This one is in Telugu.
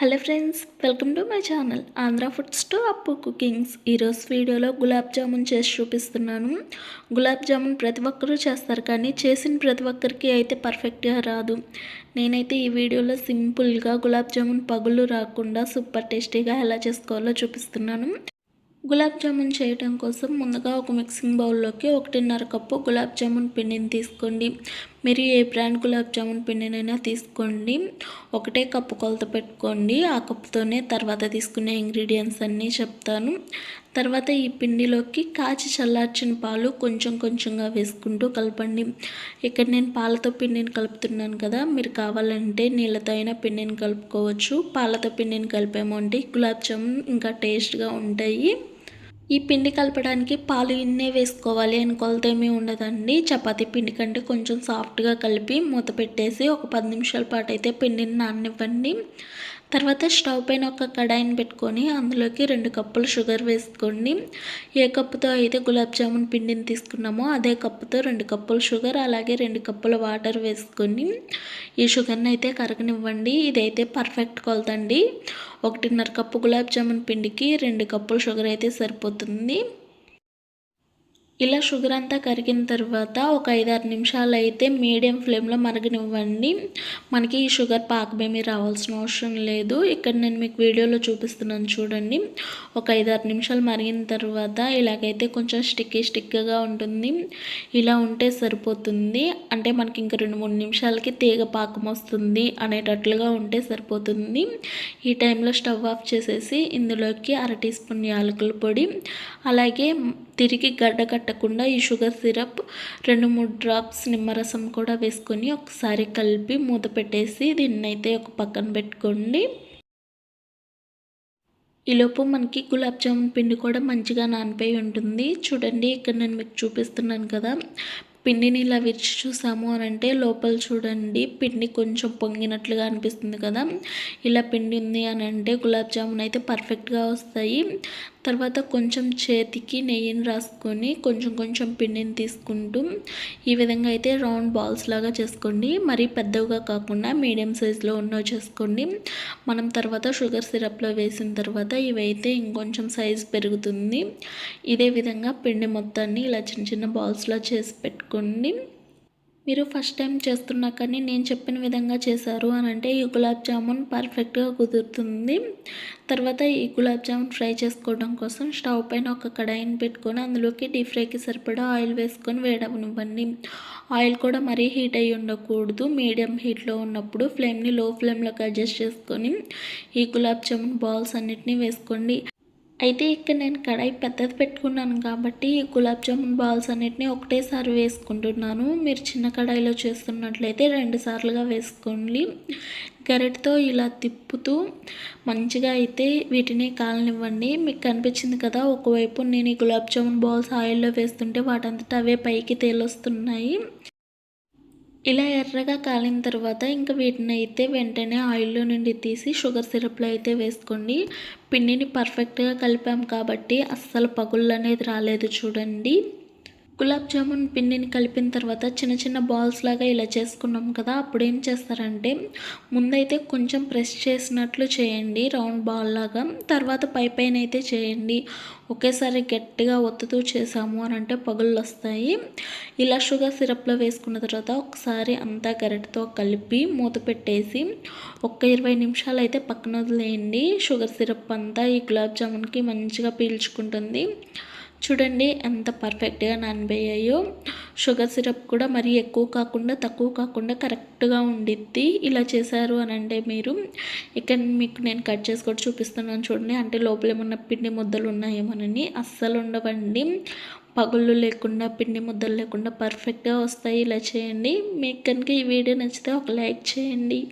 Hello friends welcome to my channel. Andhra foods to Appu cookings. ఈరోజు వీడియోలో గులాబ్ జామున్ చేసి చూపిస్తున్నాను. గులాబ్ జామున్ ప్రతి ఒక్కరూ చేస్తారు కానీ చేసిన ప్రతి ఒక్కరికి అయితే పర్ఫెక్ట్గా రాదు. నేనైతే ఈ వీడియోలో సింపుల్గా గులాబ్ జామున్ పగులు రాకుండా సూపర్ టేస్టీగా ఎలా చేసుకోవాలో చూపిస్తున్నాను. గులాబ్ జామున్ చేయడం కోసం ముందుగా ఒక మిక్సింగ్ బౌల్లోకి ఒకటిన్నర కప్పు గులాబ్ జామున్ పిండిని తీసుకోండి. మీరు ఏ బ్రాండ్ గులాబ్ జామున్ పిండినైనా తీసుకోండి. ఒకటే కప్పు కొలత పెట్టుకోండి. ఆ కప్పుతోనే తర్వాత తీసుకునే ఇంగ్రీడియంట్స్ అన్నీ చెప్తాను. తర్వాత ఈ పిండిలోకి కాచి చల్లార్చిన పాలు కొంచెం కొంచెంగా వేసుకుంటూ కలపండి. ఇక్కడ నేను పాలతో పిండిని కలుపుతున్నాను కదా. మీరు కావాలంటే నీళ్ళతో అయినా పిండిని కలుపుకోవచ్చు. పాలతో పిండిని కలిపామంటే గులాబ్ జామున్ ఇంకా టేస్ట్గా ఉంటాయి. ఈ పిండి కలపడానికి పాలు ఇన్నే వేసుకోవాలి. అని కొలత ఏమీ ఉండదండి. చపాతీ పిండి కంటే కొంచెం సాఫ్ట్గా కలిపి మూత పెట్టేసి ఒక పది నిమిషాల పాటు అయితే పిండిని నాననివ్వండి. తర్వాత స్టవ్ పైన ఒక కడాయిని పెట్టుకొని అందులోకి రెండు కప్పులు షుగర్ వేసుకోండి. ఏ కప్పుతో అయితే గులాబ్ జామున్ పిండిని తీసుకున్నామో అదే కప్పుతో రెండు కప్పులు షుగర్ అలాగే రెండు కప్పుల వాటర్ వేసుకొని ఈ షుగర్ని అయితే కరగనివ్వండి. ఇదైతే పర్ఫెక్ట్ కొలతండి. ఒకటిన్నర కప్పు గులాబ్ జామున్ పిండికి రెండు కప్పులు షుగర్ అయితే సరిపోతుంది. ఇలా షుగర్ అంతా కరిగిన తర్వాత ఒక ఐదారు నిమిషాలు అయితే మీడియం ఫ్లేమ్లో మరగనివ్వండి. మనకి ఈ షుగర్ పాకమేమీ రావాల్సిన అవసరం లేదు. ఇక్కడ నేను మీకు వీడియోలో చూపిస్తున్నాను చూడండి. ఒక ఐదారు నిమిషాలు మరిగిన తర్వాత ఇలాగైతే కొంచెం స్టిక్కీ స్టిక్గా ఉంటుంది. ఇలా ఉంటే సరిపోతుంది. అంటే మనకి ఇంక రెండు మూడు నిమిషాలకి తీగ పాకం వస్తుంది అనేటట్లుగా ఉంటే సరిపోతుంది. ఈ టైంలో స్టవ్ ఆఫ్ చేసేసి ఇందులోకి అర టీ స్పూన్ యాలకుల పొడి అలాగే తిరిగి గడ్డ పట్టకుండా ఈ షుగర్ సిరప్ రెండు మూడు డ్రాప్స్ నిమ్మరసం కూడా వేసుకొని ఒకసారి కలిపి మూత పెట్టేసి దీన్నైతే ఒక పక్కన పెట్టుకోండి. ఈలోపు మనకి గులాబ్ జామున్ పిండి కూడా మంచిగా నానిపోయి ఉంటుంది. చూడండి ఇక్కడ నేను మీకు చూపిస్తున్నాను కదా. పిండిని ఇలా విరిచి చూసాము అని అంటే లోపల చూడండి పిండి కొంచెం పొంగినట్లుగా అనిపిస్తుంది కదా. ఇలా పిండి ఉంది అని అంటే గులాబ్ జామున్ అయితే పర్ఫెక్ట్గా వస్తాయి. తర్వాత కొంచెం చేతికి నెయ్యిని రాసుకొని కొంచెం కొంచెం పిండిని తీసుకుంటూ ఈ విధంగా అయితే రౌండ్ బాల్స్ లాగా చేసుకోండి. మరీ పెద్దవిగా కాకుండా మీడియం సైజులో ఉన్నవి చేసుకోండి. మనం తర్వాత షుగర్ సిరప్లో వేసిన తర్వాత ఇవైతే ఇంకొంచెం సైజ్ పెరుగుతుంది. ఇదే విధంగా పిండి మొత్తాన్ని ఇలా చిన్న చిన్న బాల్స్లో చేసి పెట్టుకోండి. మీరు ఫస్ట్ టైం చేస్తున్నా కానీ నేను చెప్పిన విధంగా చేశారు అని అంటే ఈ గులాబ్ జామున్ పర్ఫెక్ట్గా కుదురుతుంది. తర్వాత ఈ గులాబ్ జామున్ ఫ్రై చేసుకోవడం కోసం స్టవ్ పైన ఒక కడాయిని పెట్టుకొని అందులోకి డీప్ ఫ్రైకి సరిపడా ఆయిల్ వేసుకొని వేడవనివ్వండి. ఆయిల్ కూడా మరీ హీట్ అయ్యి ఉండకూడదు. మీడియం హీట్లో ఉన్నప్పుడు ఫ్లేమ్ని లో ఫ్లేమ్లోకి అడ్జస్ట్ చేసుకొని ఈ గులాబ్ జామున్ బాల్స్ అన్నిటినీ వేసుకోండి. అయితే ఇక్కడ నేను కడాయి పెద్దది పెట్టుకున్నాను కాబట్టి గులాబ్ జామున్ బాల్స్ అన్నిటిని ఒకటేసారి వేసుకుంటున్నాను. మీరు చిన్న కడాయిలో చేస్తున్నట్లయితే రెండు సార్లుగా వేసుకోండి. గరెట్తో ఇలా తిప్పుతూ మంచిగా అయితే వీటిని కాలనివ్వండి. మీకు కనిపించింది కదా ఒకవైపు నేను ఈ గులాబ్ జామున్ బాల్స్ ఆయిల్లో వేస్తుంటే వాటంతటా అవే పైకి తేలొస్తున్నాయి. ఇలా ఎర్రగా కాలిన తర్వాత ఇంకా వీటిని అయితే వెంటనే ఆయిల్లో నుండి తీసి షుగర్ సిరప్లో అయితే వేసుకోండి. పిండిని పర్ఫెక్ట్గా కలిపాం కాబట్టి అస్సలు పగుళ్ళు అనేది రాలేదు చూడండి. గులాబ్ జామున్ పిండిని కలిపిన తర్వాత చిన్న చిన్న బాల్స్ లాగా ఇలా చేసుకున్నాం కదా అప్పుడు ఏం చేస్తారంటే ముందైతే కొంచెం ప్రెస్ చేసినట్లు చేయండి రౌండ్ బాల్ లాగా. తర్వాత పై పైన అయితే చేయండి. ఒకేసారి గట్టిగా ఒత్తుతూ చేసాము అని అంటే పగుళ్ళు వస్తాయి. ఇలా షుగర్ సిరప్లో వేసుకున్న తర్వాత ఒకసారి అంతా గరిటతో కలిపి మూత పెట్టేసి ఒక్క ఇరవై నిమిషాలు అయితే పక్కన వదిలేయండి. షుగర్ సిరప్ అంతా ఈ గులాబ్ జామున్కి మంచిగా పీల్చుకుంటుంది. చూడండి ఎంత పర్ఫెక్ట్గా నానిపోయాయో షుగర్ సిరప్ కూడా మరీ ఎక్కువ కాకుండా తక్కువ కాకుండా కరెక్ట్గా ఉండిద్ది. ఇలా చేశారు అని అంటే మీరు. ఇక్కడ మీకు నేను కట్ చేసి కూడా చూపిస్తున్నాను చూడండి. అంటే లోపల ఏమన్నా పిండి ముద్దలు ఉన్నాయేమోనని. అస్సలు ఉండవండి. పగుళ్ళు లేకుండా పిండి ముద్దలు లేకుండా పర్ఫెక్ట్గా వస్తాయి. ఇలా చేయండి. మీకు కనుక ఈ వీడియో నచ్చితే ఒక లైక్ చేయండి.